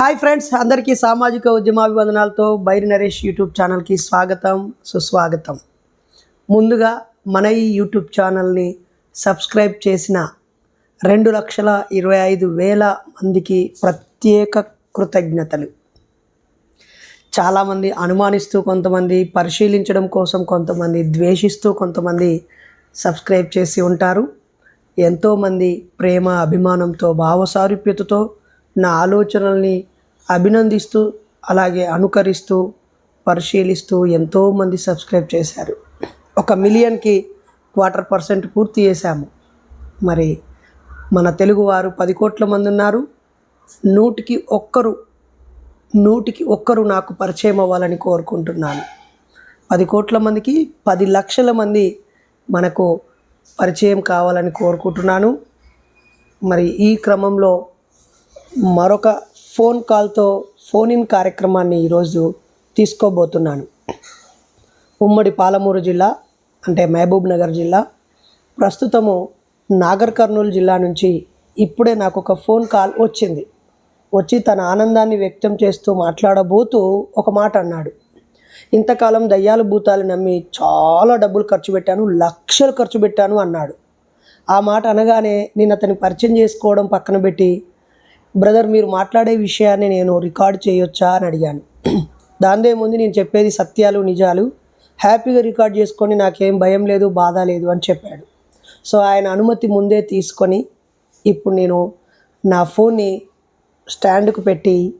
Hi friends అందరికీ సామాజిక ఉద్యమాభివందనాలతో Bairi Naresh YouTube ఛానల్కి స్వాగతం సుస్వాగతం. ముందుగా మన ఈ యూట్యూబ్ ఛానల్ని సబ్స్క్రైబ్ చేసిన రెండు లక్షల ఇరవై ఐదు వేల మందికి ప్రత్యేక కృతజ్ఞతలు. చాలామంది అనుమానిస్తూ కొంతమంది పరిశీలించడం కోసం కొంతమంది ద్వేషిస్తూ కొంతమంది సబ్స్క్రైబ్ చేసి ఉంటారు. ఎంతోమంది ప్రేమ అభిమానంతో భావసారూప్యతతో నా ఆలోచనల్ని అభినందిస్తూ అలాగే అనుకరిస్తూ పరిశీలిస్తూ ఎంతోమంది సబ్స్క్రైబ్ చేశారు. ఒక మిలియన్కి క్వార్టర్ పర్సెంట్ పూర్తి చేశాము. మరి మన తెలుగువారు పది కోట్ల మంది ఉన్నారు. నూటికి ఒక్కరు నూటికి ఒక్కరు నాకు పరిచయం అవ్వాలని కోరుకుంటున్నాను. పది కోట్ల మందికి పది లక్షల మంది మనకు పరిచయం కావాలని కోరుకుంటున్నాను. మరి ఈ క్రమంలో మరొక ఫోన్ కాల్తో ఫోన్ ఇన్ కార్యక్రమాన్ని ఈరోజు తీసుకోబోతున్నాను. ఉమ్మడి పాలమూరు జిల్లా అంటే మహబూబ్ నగర్ జిల్లా ప్రస్తుతము నాగర్ కర్నూలు జిల్లా నుంచి ఇప్పుడే నాకు ఒక ఫోన్ కాల్ వచ్చింది. వచ్చి తన ఆనందాన్ని వ్యక్తం చేస్తూ మాట్లాడబోతూ ఒక మాట అన్నాడు. ఇంతకాలం దయ్యాలు భూతాలు నమ్మి చాలా డబ్బులు ఖర్చు పెట్టాను లక్షలు ఖర్చు పెట్టాను అన్నాడు. ఆ మాట అనగానే నేను అతని పరిచయం చేసుకోవడం పక్కన పెట్టి బ్రదర్ మీరు మాట్లాడే విషయాన్ని నేను రికార్డ్ చేయొచ్చా అని అడిగాను. దాందేముంది నేను చెప్పేది సత్యాలు నిజాలు. హ్యాపీగా రికార్డ్ చేసుకొని నాకేం భయం లేదు బాధ లేదు అని చెప్పాడు. సో ఆయన అనుమతి ముందే తీసుకొని ఇప్పుడు నేను నా ఫోన్ని స్టాండ్కు పెట్టి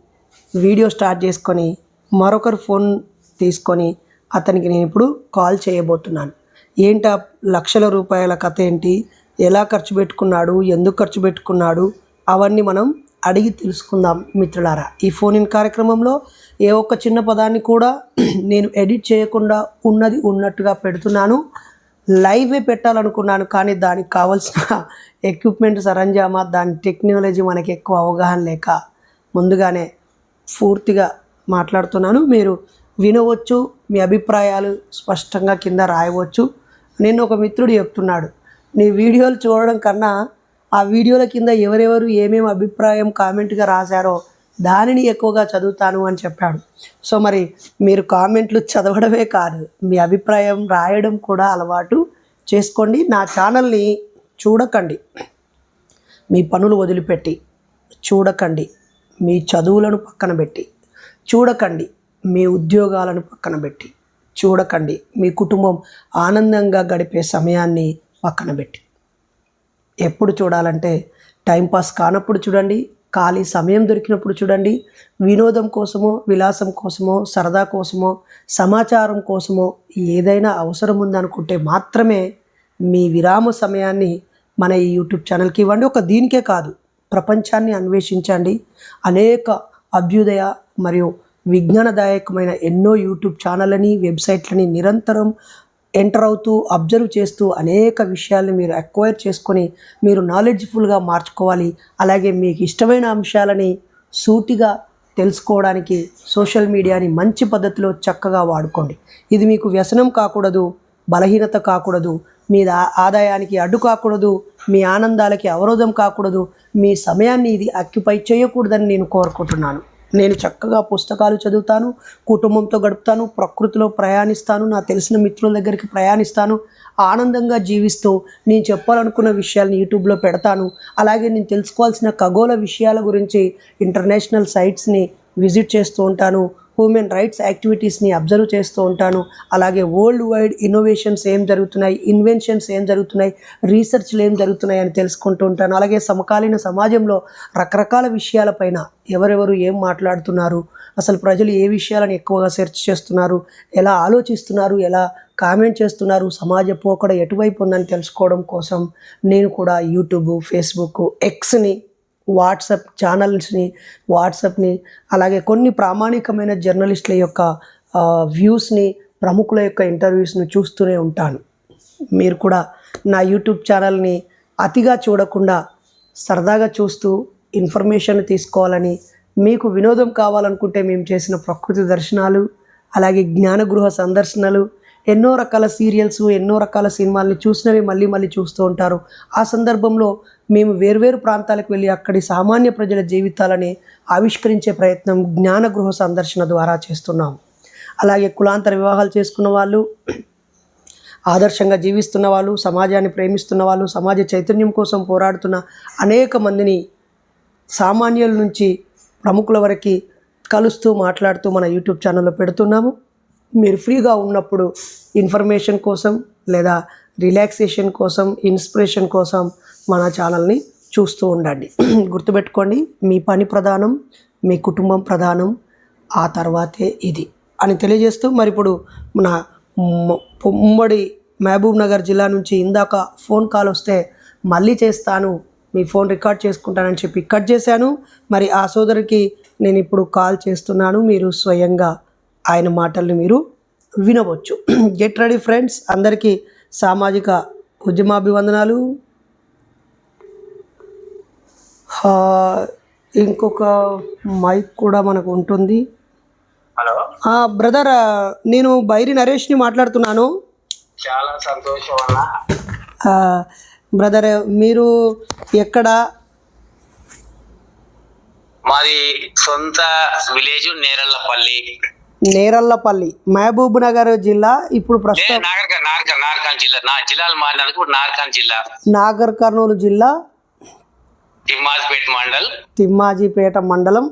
వీడియో స్టార్ట్ చేసుకొని మరొకరు ఫోన్ తీసుకొని అతనికి నేను ఇప్పుడు కాల్ చేయబోతున్నాను. ఏంటా లక్షల రూపాయల కథ ఏంటి? ఎలా ఖర్చు పెట్టుకున్నాడు? ఎందుకు ఖర్చు పెట్టుకున్నాడు? అవన్నీ మనం అడిగి తెలుసుకుందాం మిత్రులారా. ఈ ఫోన్ ఇన్ కార్యక్రమంలో ఏ ఒక్క చిన్న పదాన్ని కూడా నేను ఎడిట్ చేయకుండా ఉన్నది ఉన్నట్టుగా పెడుతున్నాను. లైవే పెట్టాలనుకున్నాను కానీ దానికి కావాల్సిన ఎక్విప్మెంట్ సరంజామా దాని టెక్నాలజీ మనకి ఎక్కువ అవగాహన లేక ముందుగానే పూర్తిగా మాట్లాడుతున్నాను. మీరు వినవచ్చు మీ అభిప్రాయాలు స్పష్టంగా కింద రాయవచ్చు. నేను ఒక మిత్రుడు చెప్తున్నాడు నీ వీడియోలు చూడడం కన్నా ఆ వీడియోల కింద ఎవరెవరు ఏమేమి అభిప్రాయం కామెంట్గా రాశారో దానిని ఎక్కువగా చదువుతాను అని చెప్పాడు. సో మరి మీరు కామెంట్లు చదవడమే కాదు మీ అభిప్రాయం రాయడం కూడా అలవాటు చేసుకోండి. నా ఛానల్ని చూడకండి. మీ పనులు వదిలిపెట్టి చూడకండి. మీ చదువులను పక్కన పెట్టి చూడకండి. మీ ఉద్యోగాలను పక్కన పెట్టి చూడకండి. మీ కుటుంబం ఆనందంగా గడిపే సమయాన్ని పక్కన పెట్టి ఎప్పుడు చూడాలంటే టైంపాస్ కానప్పుడు చూడండి ఖాళీ సమయం దొరికినప్పుడు చూడండి వినోదం కోసమో విలాసం కోసమో సరదా కోసమో సమాచారం కోసమో ఏదైనా అవసరం ఉందనుకుంటే మాత్రమే మీ విరామ సమయాన్ని మన ఈ యూట్యూబ్ ఛానల్కి ఇవ్వండి. ఒక దీనికే కాదు ప్రపంచాన్ని అన్వేషించండి. అనేక అభ్యుదయ మరియు విజ్ఞానదాయకమైన ఎన్నో యూట్యూబ్ ఛానళ్ళని వెబ్సైట్లని నిరంతరం ఎంటర్ అవుతూ అబ్జర్వ్ చేస్తూ అనేక విషయాల్ని మీరు అక్వైర్ చేసుకొని మీరు నాలెడ్జ్ఫుల్గా మార్చుకోవాలి. అలాగే మీకు ఇష్టమైన అంశాలని సూటిగా తెలుసుకోవడానికి సోషల్ మీడియాని మంచి పద్ధతిలో చక్కగా వాడుకోండి. ఇది మీకు వ్యసనం కాకూడదు బలహీనత కాకూడదు మీ ఆదాయానికి అడ్డు కాకూడదు మీ ఆనందాలకి అవరోధం కాకూడదు మీ సమయాన్ని ఇది అక్యుపై చేయకూడదని నేను కోరుకుంటున్నాను. నేను చక్కగా పుస్తకాలు చదువుతాను కుటుంబంతో గడుపుతాను ప్రకృతిలో ప్రయాణిస్తాను నా తెలిసిన మిత్రుల దగ్గరికి ప్రయాణిస్తాను ఆనందంగా జీవిస్తూ నేను చెప్పాలనుకున్న విషయాలను యూట్యూబ్లో పెడతాను. అలాగే నేను తెలుసుకోవాల్సిన ఖగోళ విషయాల గురించి ఇంటర్నేషనల్ సైట్స్ని విజిట్ చేస్తూ ఉంటాను. హ్యూమన్ రైట్స్ యాక్టివిటీస్ని అబ్జర్వ్ చేస్తూ ఉంటాను. అలాగే వరల్డ్ వైడ్ ఇన్నోవేషన్స్ ఏం జరుగుతున్నాయి ఇన్వెన్షన్స్ ఏం జరుగుతున్నాయి రీసెర్చ్లు ఏం జరుగుతున్నాయి అని తెలుసుకుంటూ ఉంటాను. అలాగే సమకాలీన సమాజంలో రకరకాల విషయాలపైన ఎవరెవరు ఏం మాట్లాడుతున్నారు అసలు ప్రజలు ఏ విషయాలను ఎక్కువగా సెర్చ్ చేస్తున్నారు ఎలా ఆలోచిస్తున్నారు ఎలా కామెంట్ చేస్తున్నారు సమాజ పోకడ ఎటువైపు ఉందని తెలుసుకోవడం కోసం నేను కూడా యూట్యూబ్ ఫేస్బుక్ ఎక్స్ని వాట్సాప్ ఛానల్స్ని వాట్సాప్ని అలాగే కొన్ని ప్రామాణికమైన జర్నలిస్టుల యొక్క వ్యూస్ని ప్రముఖుల యొక్క ఇంటర్వ్యూస్ని చూస్తూనే ఉంటాను. మీరు కూడా నా యూట్యూబ్ ఛానల్ని అతిగా చూడకుండా సరదాగా చూస్తూ ఇన్ఫర్మేషన్ తీసుకోవాలని మీకు వినోదం కావాలనుకుంటే మేము చేసిన ప్రకృతి దర్శనాలు అలాగే జ్ఞానగృహ సందర్శనలు ఎన్నో రకాల సీరియల్స్ ఎన్నో రకాల సినిమాల్ని చూసినవి మళ్ళీ మళ్ళీ చూస్తూ ఉంటారు. ఆ సందర్భంలో మేము వేర్వేరు ప్రాంతాలకు వెళ్ళి అక్కడి సామాన్య ప్రజల జీవితాలని ఆవిష్కరించే ప్రయత్నం జ్ఞాన గృహ సందర్శన ద్వారా చేస్తున్నాం. అలాగే కులాంతర వివాహాలు చేసుకున్న వాళ్ళు ఆదర్శంగా జీవిస్తున్న వాళ్ళు సమాజాన్ని ప్రేమిస్తున్న వాళ్ళు సమాజ చైతన్యం కోసం పోరాడుతున్న అనేక మందిని సామాన్యుల నుంచి ప్రముఖుల వరకు కలుస్తూ మాట్లాడుతూ మన యూట్యూబ్ ఛానల్లో పెడుతున్నాము. మీరు ఫ్రీగా ఉన్నప్పుడు ఇన్ఫర్మేషన్ కోసం లేదా రిలాక్సేషన్ కోసం ఇన్స్పిరేషన్ కోసం మన ఛానల్ని చూస్తూ ఉండండి. గుర్తుపెట్టుకోండి మీ పని ప్రధానం మీ కుటుంబం ప్రధానం ఆ తర్వాతే ఇది అని తెలియజేస్తూ మరి ఇప్పుడు మన ఉమ్మడి మహబూబ్ నగర్ జిల్లా నుంచి ఇందాక ఫోన్ కాల్ వస్తే మళ్ళీ చేస్తాను మీ ఫోన్ రికార్డ్ చేసుకుంటానని చెప్పి కట్ చేశాను. మరి ఆ సోదరికి నేను ఇప్పుడు కాల్ చేస్తున్నాను మీరు స్వయంగా ఆయన మాటల్ని మీరు వినవచ్చు. గెట్ రెడీ ఫ్రెండ్స్ అందరికీ సామాజిక ఉద్యమాభివందనాలు. ఇంకొక మైక్ కూడా మనకు ఉంటుంది. హలో. ఆ, బ్రదర్ నేను బైరి నరేష్ని మాట్లాడుతున్నాను. చాలా సంతోషం బ్రదర్ మీరు ఎక్కడ? మాది సొంత విలేజ్ నేరళ్ళపల్లి. నేరళ్ళపల్లి మహబూబ్ నగర్ జిల్లా ఇప్పుడు ప్రస్తుతం జిల్లా నా జిల్లాలు మారినందుకు ఇప్పుడు నార్కాన్ జిల్లా. నాగర్ కర్నూలు జిల్లా తిమ్మాజ్పేట్ మండల్. తిమ్మాజీపేట మండలం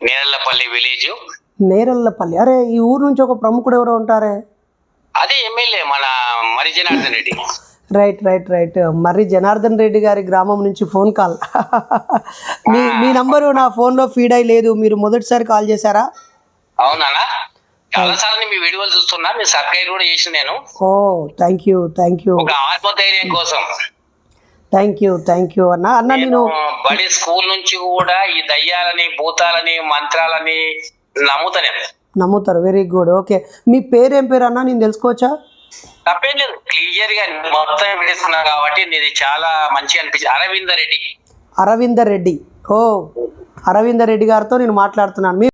నేరళ్ళపల్లి విలేజ్. నేరళ్ళపల్లి. అరే ఈ ఊరు నుంచి ఒక ప్రముఖుడు ఎవరో ఉంటారే? అదే ఎమ్మెల్యే మన మరి Janardhan Reddy. Right right right. Marri Janardhan Reddy గారి గ్రామం నుంచి ఫోన్ కాల్. మీ మీ నంబరు నా ఫోన్లో ఫీడ్ అయి లేదు మీరు మొదటిసారి కాల్ చేశారా? అవునా చాలా సార్లు మీ వీడియోలు చూస్తున్నా మీ సబ్స్క్రైబ్ కూడా చేసిన నేను. ఓ థ్యాంక్ యూ థ్యాంక్ యూ ఒక ఆత్మధైర్యం కోసం. థ్యాంక్ యూ థ్యాంక్ యూ అన్న. అన్న నేను నేను బడి స్కూల్ నుంచి కూడా ఈ దయ్యాలని భూతాలని మంత్రాలని నమ్ముతానే. నమ్ముతారు వెరీ గుడ్ ఓకే మీ పేరు ఏం పేరు అన్న నేను తెలుసుకోవచ్చా? తప్పేం లేదు క్లియర్గా మొత్తం విడేస్తున్నా కాబట్టి నీది చాలా మంచి అనిపించింది. అరవింద రెడ్డి అరవిందర్ రెడ్డి ఓ అరవిందర్ రెడ్డి గారితో నేను మాట్లాడుతున్నాను.